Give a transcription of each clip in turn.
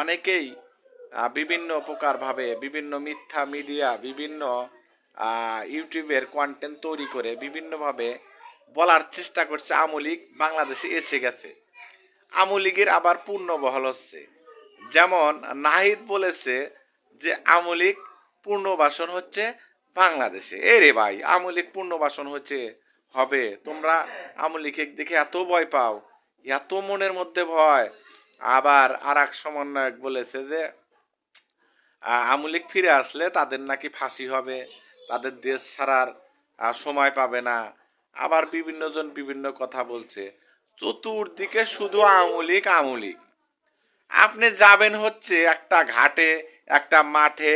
অনেকেই বিভিন্ন প্রকারভাবে বিভিন্ন মিথ্যা মিডিয়া, বিভিন্ন ইউটিউবের কন্টেন্ট তৈরি করে বিভিন্নভাবে বলার চেষ্টা করছে আমলিক বাংলাদেশে এসে গেছে। আমলিগের আবার পূর্ণ বহল হচ্ছে। যেমন নাহিদ বলেছে যে, আমলিক পূর্ণবাসন হচ্ছে বাংলাদেশে। এ রে ভাই, আমলিক পূর্ণবাসন হচ্ছে, হবে। তোমরা আমলিকে দেখে এত ভয় পাও, এত মনের মধ্যে ভয় আবার আর এক সমন্বয়ক বলেছে যে আমলিক ফিরে আসলে তাদের নাকি ফাঁসি হবে, তাদের দেশ ছাড়ার সময় পাবে না। আবার বিভিন্ন জন বিভিন্ন কথা বলছে, চতুর্দিকে শুধু আমলিক আমুলিক আপনি যাবেন হচ্ছে একটা ঘাটে, একটা মাঠে,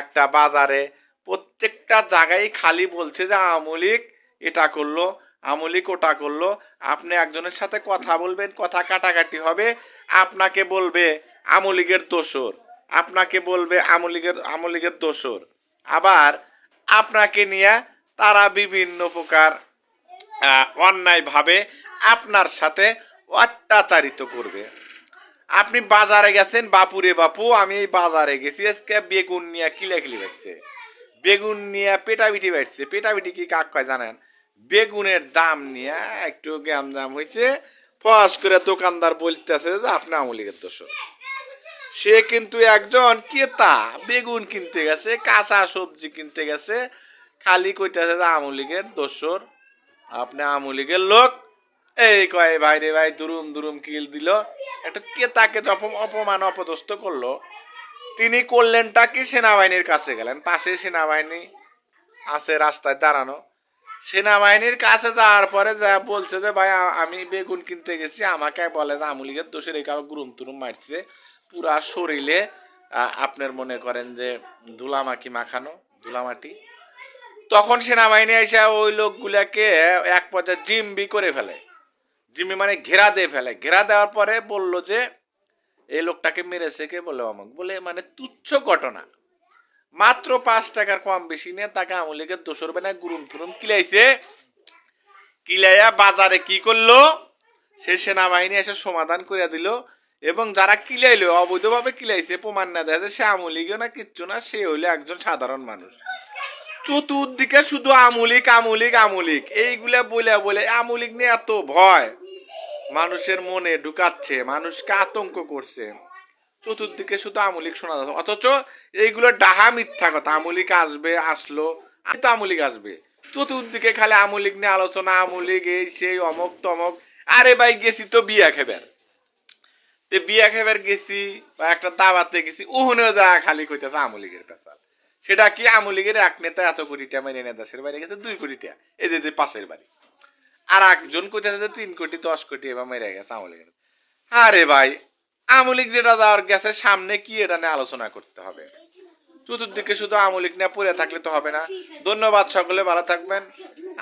একটা বাজারে, প্রত্যেকটা জায়গায় খালি বলছে যে আমলিক এটা করল আমলিক ওটা করল আপনি একজনের সাথে কথা বলবেন, কথা কাটাকাটি হবে, আপনাকে বলবে আমলিগের দোসর, আপনাকে বলবে আমলিগের আমলিগের দোসর। আবার আপনাকে নিয়ে তারা বিভিন্ন প্রকার অন্যায়ভাবে আপনার সাথে অত্যাচারিত করবে। আপনি বাজারে গেছেন বাপুরে বাপু, আমি এই বাজারে গেছি, আজকে বেগুন নিয়ে কিলে কিলে বেচছে। বেগুন নিয়ে পেটাপিটি বেচছে পেটাপিটি কি কাক কয় জানেন? বেগুনের দাম নিয়ে একটু গ্যাম দাম হয়েছে ফস করে দোকানদার বলতেছে যে, আপনি আমলিগের দোষ সে কিন্তু একজন ক্রেতা, বেগুন কিনতে গেছে, কাঁচা সবজি কিনতে গেছে, খালি কইতেছে যে, আমলিগের দোসর আপনি আমলিগের লোক। এই কয়, ভাই রে ভাই, দুরুম দুরুম কিল দিল। একটা ক্রেতাকে অপমান, অপদস্থ করল, তিনি করলেনটা কি সেনাবাহিনীর কাছে গেলেন। পাশে সেনাবাহিনী আছে, রাস্তায় দাঁড়ানো। সেনাবাহিনীর কাছে যাওয়ার পরে যা বলছে যে, ভাই আমি বেগুন কিনতে গেছি, আমাকে বলে যে, আমুলিগের দোষের এই কাউ গুরুম তুরুম মারছে। পুরা শরীরে আপনার মনে করেন যে ধুলামাটি মাখানো, ধুলামাটি। তখন সেনাবাহিনী এসে ওই লোকগুলাকে এক পর্যায়ে জিম্বি করে ফেলে। জিম্বি মানে ঘেরা দিয়ে ফেলে। ঘেরা দেওয়ার পরে বলল যে, এই লোকটাকে মেরেছে কে? বলে অমুক। বলে মানে তুচ্ছ ঘটনা। মাত্র পাঁচ টাকার কম বেশি নিয়ে তাকে আমলিগের দোসর বেনা গুরুম থুরুম কিলাইছে। কিলাইয়া বাজারে কি করল? সে সেনাবাহিনী এসে সমাধান করে দিল এবং যারা কিলাইলো, অবৈধভাবে কিলাইছে, প্রমাণ না দেয় যে সে আমলিগও না কিচ্ছু না, সে হইল একজন সাধারণ মানুষ। চতুর্দিকে শুধু আমুলিক আমুলিক আমুলিক। এইগুলা বলে বলে আমুলিক নিয়ে এত ভয়। মানুষের মনে ঢুকাচ্ছে, মানুষকে আতঙ্ক করছে। চতুর্দিকে শুধু আমুলিক শোনা যাচ্ছে। অথচ এইগুলো ডাহা মিথ্যা কথা। আমুলিক আসবে, আসলো তো আমুলিক আসবে। চতুর্দিকে খালি আমুলিক নিয়ে আলোচনা, আমুলিক এই সেই, অমক তমক। আরে ভাই, গেছি তো বিয়া খেবার। তে বিয়া খেবার গেছি, বা একটা দাওয়াতে গেছি, উহুনেও যা খালি কইতেছে আমুলিগের পেশাল সেটা কি আমুলিগের এক নেতা এত কোটি টাকা মেনে নেয় দেশের বাইরে গেছে? দুই কোটি টাকা। এই যে পাশের বাড়ি। আর একজন যে তিন কোটি, দশ কোটি এবার মেরে গেছে আমলিগের আরে ভাই আমলিক যেটা যাওয়ার গেছে, সামনে কি এটা নিয়ে আলোচনা করতে হবে? চতুর্দিকে শুধু আমলিক নিয়ে পড়ে থাকলে তো হবে না। ধন্যবাদ সকলে, ভালো থাকবেন।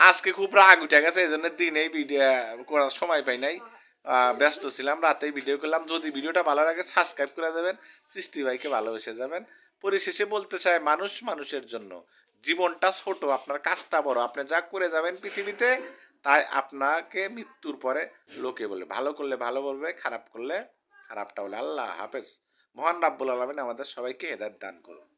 আজকে খুব রাগ উঠে গেছে, এই জন্য দিনেই ভিডিও করার সময় পাই নাই। ব্যস্ত ছিলাম, রাতেই ভিডিও করলাম। যদি ভিডিওটা ভালো লাগে সাবস্ক্রাইব করে দেবেন। সৃষ্টি ভাইকে ভালোবেসে যাবেন। পরিশেষে বলতে চাই, মানুষ মানুষের জন্য। জীবনটা ছোট, আপনার কাজটা বড়। আপনি যা করে যাবেন পৃথিবীতে, তাই আপনাকে মৃত্যুর পরে লোকে বলে। ভালো করলে ভালো বলবে, খারাপ করলে খারাপটা হলে আল্লাহ হাফেজ। মহান রাব্বুল আলমিন আমাদের সবাইকে হেদায়ত দান করুন।